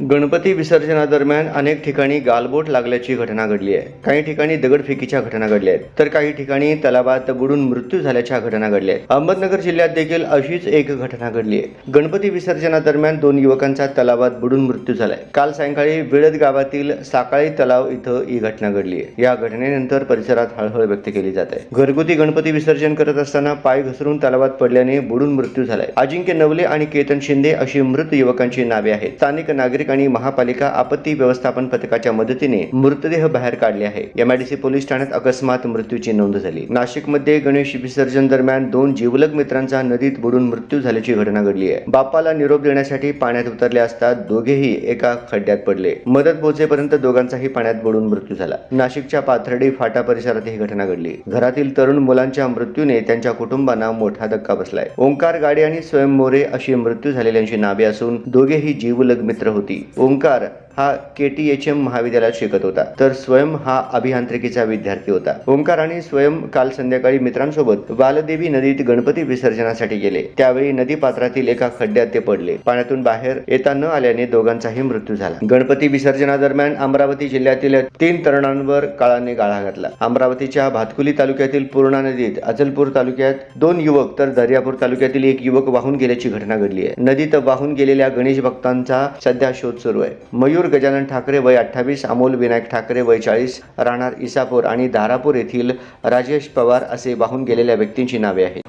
गणपती विसर्जनादरम्यान अनेक ठिकाणी गालबोट लागल्याची घटना घडली आहे. काही ठिकाणी दगडफेकीच्या घटना घडल्या आहेत. तर काही ठिकाणी तलावात बुडून मृत्यू झाल्याच्या घटना घडल्या आहेत. अहमदनगर जिल्ह्यात देखील अशीच एक घटना घडली आहे. गणपती विसर्जनादरम्यान दोन युवकांचा तलावात बुडून मृत्यू झालाय. काल सायंकाळी विळद गावातील साकाळी तलाव इथं ही घटना घडली आहे. या घटनेनंतर परिसरात हळहळ व्यक्त केली जात आहे. घरगुती गणपती विसर्जन करत असताना पाय घसरून तलावात पडल्याने बुडून मृत्यू झालाय. अजिंक्य नवले आणि केतन शिंदे अशी मृत युवकांची नावे आहेत. स्थानिक नागरिक आणि महापालिका आपत्ती व्यवस्थापन पथकाच्या मदतीने मृतदेह बाहेर काढले आहे. एमआयडीसी पोलीस ठाण्यात अकस्मात मृत्यूची नोंद झाली. नाशिकमध्ये गणेश विसर्जन दरम्यान दोन जीवलग मित्रांचा नदीत बुडून मृत्यू झाल्याची घटना घडली आहे. बाप्पाला निरोप देण्यासाठी पाण्यात उतरले असता दोघेही एका खड्ड्यात पडले. मदत पोहोचेपर्यंत दोघांचाही पाण्यात बुडून मृत्यू झाला. नाशिकच्या पाथर्डी फाटा परिसरात ही घटना घडली. घरातील तरुण मुलांच्या मृत्यूने त्यांच्या कुटुंबांना मोठा धक्का बसलाय. ओंकार गाडे आणि स्वयं मोरे अशी मृत्यू झालेल्यांची नावे असून दोघेही जीवलग मित्र होती. ओंकार हा के टी एच एम महाविद्यालयात शिकत होता. तर स्वयं हा अभियांत्रिकीचा विद्यार्थी होता. ओंकार आणि स्वयं काल संध्याकाळी मित्रांसोबत बालदेवी नदीत गणपती विसर्जनासाठी गेले. त्यावेळी नदी पात्रातील एका खड्ड्यात ते पडले. पाण्यातून बाहेर येता न आल्याने दोघांचाही मृत्यू झाला. गणपती विसर्जनादरम्यान अमरावती जिल्ह्यातील तीन तरुणांवर काळाने गाळा घातला. अमरावतीच्या भातकुली तालुक्यातील पूर्णा नदीत अचलपूर तालुक्यात दोन युवक तर दर्यापूर तालुक्यातील एक युवक वाहून गेल्याची घटना घडली आहे. नदीत वाहून गेलेल्या गणेश भक्तांचा सध्या शोध सुरू आहे. मयूर गजानन ठाकरे वय अठ्ठावीस अमोल विनायक ठाकरे वय चाळीस राहणार इसापूर आणि धारापूर येथील राजेश पवार असे वाहून गेलेल्या व्यक्तींची नावे आहेत.